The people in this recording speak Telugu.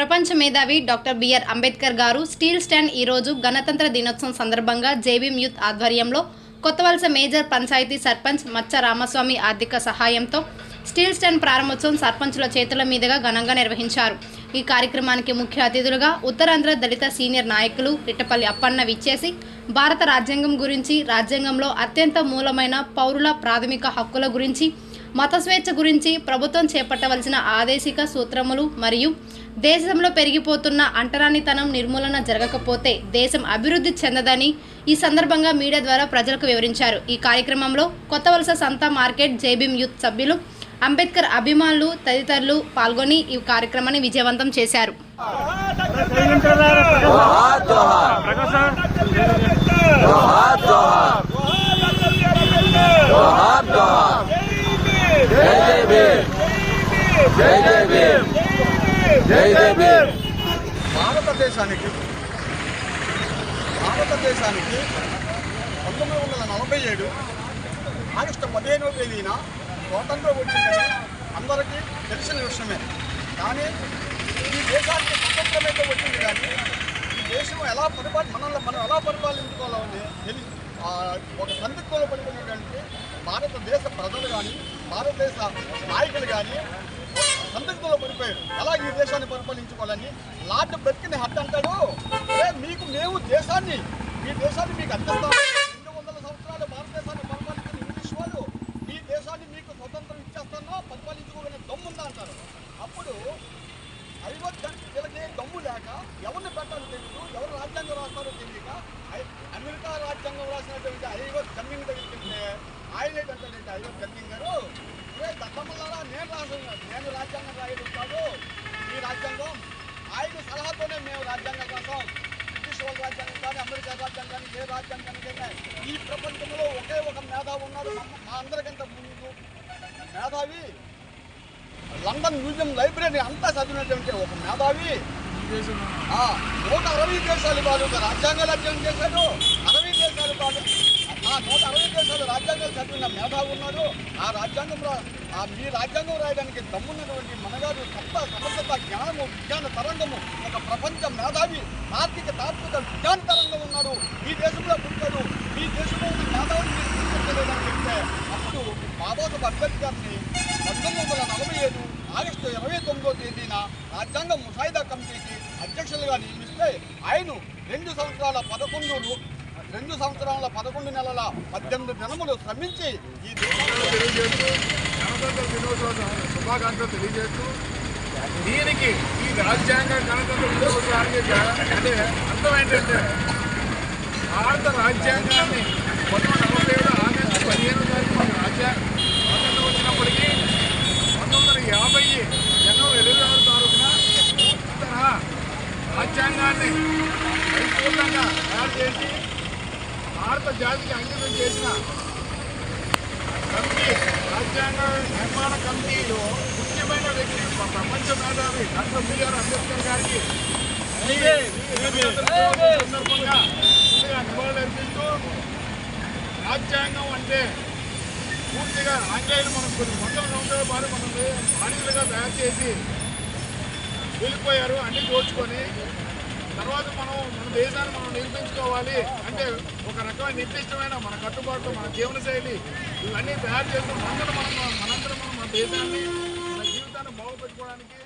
ప్రపంచ మేధావి డాక్టర్ బిఆర్ అంబేద్కర్ గారు స్టీల్ స్టాండ్ ఈరోజు గణతంత్ర దినోత్సవం సందర్భంగా జేబీఎం యూత్ ఆధ్వర్యంలో కొత్తవలస మేజర్ పంచాయతీ సర్పంచ్ మచ్చ రామస్వామి ఆర్థిక సహాయంతో స్టీల్ స్టాండ్ ప్రారంభోత్సవం సర్పంచుల చేతుల మీదుగా ఘనంగా నిర్వహించారు. ఈ కార్యక్రమానికి ముఖ్య అతిథులుగా ఉత్తరాంధ్ర దళిత సీనియర్ నాయకులు రిట్టపల్లి అప్పన్న విచ్చేసి భారత రాజ్యాంగం గురించి రాజ్యాంగంలో అత్యంత మూలమైన పౌరుల ప్రాథమిక హక్కుల గురించి మత స్వేచ్ఛ గురించి ప్రభుత్వం చేపట్టవలసిన ఆదేశిక సూత్రములు మరియు దేశంలో పెరిగిపోతున్న అంటరానితనం నిర్మూలన జరగకపోతే దేశం అభివృద్ధి చెందదని ఈ సందర్భంగా మీడియా ద్వారా ప్రజలకు వివరించారు. ఈ కార్యక్రమంలో కొత్త వలస సంతా మార్కెట్ జేబీఎం యూత్ సభ్యులు అంబేద్కర్ అభిమానులు తదితరులు పాల్గొని ఈ కార్యక్రమాన్ని విజయవంతం చేశారు. ప్రకాశం భారతదేశానికి భారతదేశానికి పంతొమ్మిది వందల నలభై ఏడు ఆగస్టు పదిహేనవ తేదీన స్వాతంత్రం వచ్చిందని అందరికీ తెలిసిన విషయమే. కానీ ఈ దేశానికి స్వతంత్రమైతే వచ్చింది కానీ ఈ దేశం ఎలా పరిపాలి మనల్ని మనం ఎలా పరిపాలించుకోవాలని తెలి ఒక సందిగ్ధంలో పడిపోయినటువంటి భారతదేశ ప్రజలు కానీ భారతదేశ నాయకులు కానీ సందిగ్ధంలో పడిపోయాడు. ఎలా ఈ దేశాన్ని పరిపాలించుకోవాలని లార్డ్ బ్రతికిన హట్ అంటాడు. మీకు మేము దేశాన్ని మీ దేశాన్ని మీకు అందిస్తాం. రెండు వందల సంవత్సరాలు భారతదేశాన్ని పరిపాలించిన ఇంగ్లీష్ వాళ్ళు మీ దేశాన్ని మీకు స్వతంత్రం ఇచ్చేస్తానో పరిపాలించుకోగలిగిన దమ్ముందా అంటారు. అప్పుడు ఐవత్ వీళ్ళకి దమ్ము లేక ఎవరిని పెట్టాలో తెలియదు ఎవరు రాజ్యాంగం రాస్తారో తెలియక ఐ- అమెరికా రాజ్యాంగం రాసినటువంటి ఐవత్ కన్నింగ్ దగ్గరికి ఆయన ఏంటంటే ఐవత్ కన్నింగ్ గారు నేను రాసిన నేను రాజ్యాంగం రాయడం కాదు ఈ రాజ్యాంగం ఆయన సలహాతోనే మేము రాజ్యాంగం రాసాం బ్రిటిష్ వాళ్ళ రాజ్యాంగం కానీ అమెరికా రాజ్యాంగం కానీ ఏ రాజ్యాంగానికైనా ఈ ప్రపంచంలో ఒకే ఒక మేధావి ఉన్నాడు మా మా అందరికంటే ముందు మేధావి లండన్ మ్యూజియం లైబ్రరీ అంతా చదివినటువంటి ఒక మేధావి ఆ, నూట అరవై దేశాలు కాదు ఒక రాజ్యాంగాలు అధ్యయనం చేశాడు అరవై దేశాలు కాదు ఆ నూట అరవై దేశాలు రాజ్యాంగాలు రాజ్యాంగ మేధావి ఉన్నాడు ఆ రాజ్యాంగం ఆ మీ రాజ్యాంగం రాయడానికి దమ్మున్నటువంటి మనగాడు కొత్త సమర్థత జ్ఞానము విజ్ఞాన తరంగము ఒక ప్రపంచ మేధావి ఆర్థిక తాత్విక విజ్ఞాన తరంగం ఉన్నాడు. ఈ దేశంలో పుట్టాడు. ఈ దేశంలో ఉన్న మేధావుని మీరు గుర్తించలేదని చెప్తే అప్పుడు బాబాసాహెబ్ అంబేద్కర్ని పంతొమ్మిది వందల నలభై ఏడు ఆగస్టు ఇరవై తొమ్మిదో తేదీన రాజ్యాంగ ముసాయిదా కమిటీకి అధ్యక్షులుగా నియమిస్తే ఆయన రెండు సంవత్సరాల పదకొండు రెండు సంవత్సరాల పదకొండు నెలల పద్దెనిమిది దినములు శ్రమించి ఈ తెలియజేస్తూ శుభాకాంక్షలు తెలియజేస్తూ దీనికి ఈ రాజ్యాంగ గణతంత్ర దినోత్సవానికి అంటే అర్థం ఏంటంటే భారత రాజ్యాంగాన్ని పంతొమ్మిది నలభై ఏడు ఆగస్టు పదిహేను తారీఖు మన రాజ్యాంగ వచ్చినప్పటికీ పంతొమ్మిది వందల యాభై జనవరి ఇరవై ఆరు తారీఖున రాజ్యాంగాన్ని పరిపూర్ణంగా తయారు చేసి భారత జాతికి అంకితం చేసిన కమిటీ రాజ్యాంగ నిర్మాణ కమిటీలో ముఖ్యమైన వ్యక్తి మా ప్రపంచ మేధావి డాక్టర్ బిఆర్ అంబేద్కర్ గారికి సందర్భంగా నివాళులర్పిస్తూ రాజ్యాంగం అంటే పూర్తిగా ఆంగ్లేయులు మనం కొన్ని వందల సంవత్సరాల పాటు మనం బానిసలుగా తయారు చేసి వెళ్ళిపోయారు అన్ని దోచుకొని తర్వాత మనం మన దేశాన్ని మనం నిర్మించుకోవాలి అంటే ఒక రకమైన నిర్దిష్టమైన మన కట్టుబాట్లు మన జీవన శైలి ఇవన్నీ తయారు చేస్తూ మనందరం మనం మనందరం మనం మన దేశాన్ని మన జీవితాన్ని బాగుపెట్టుకోవడానికి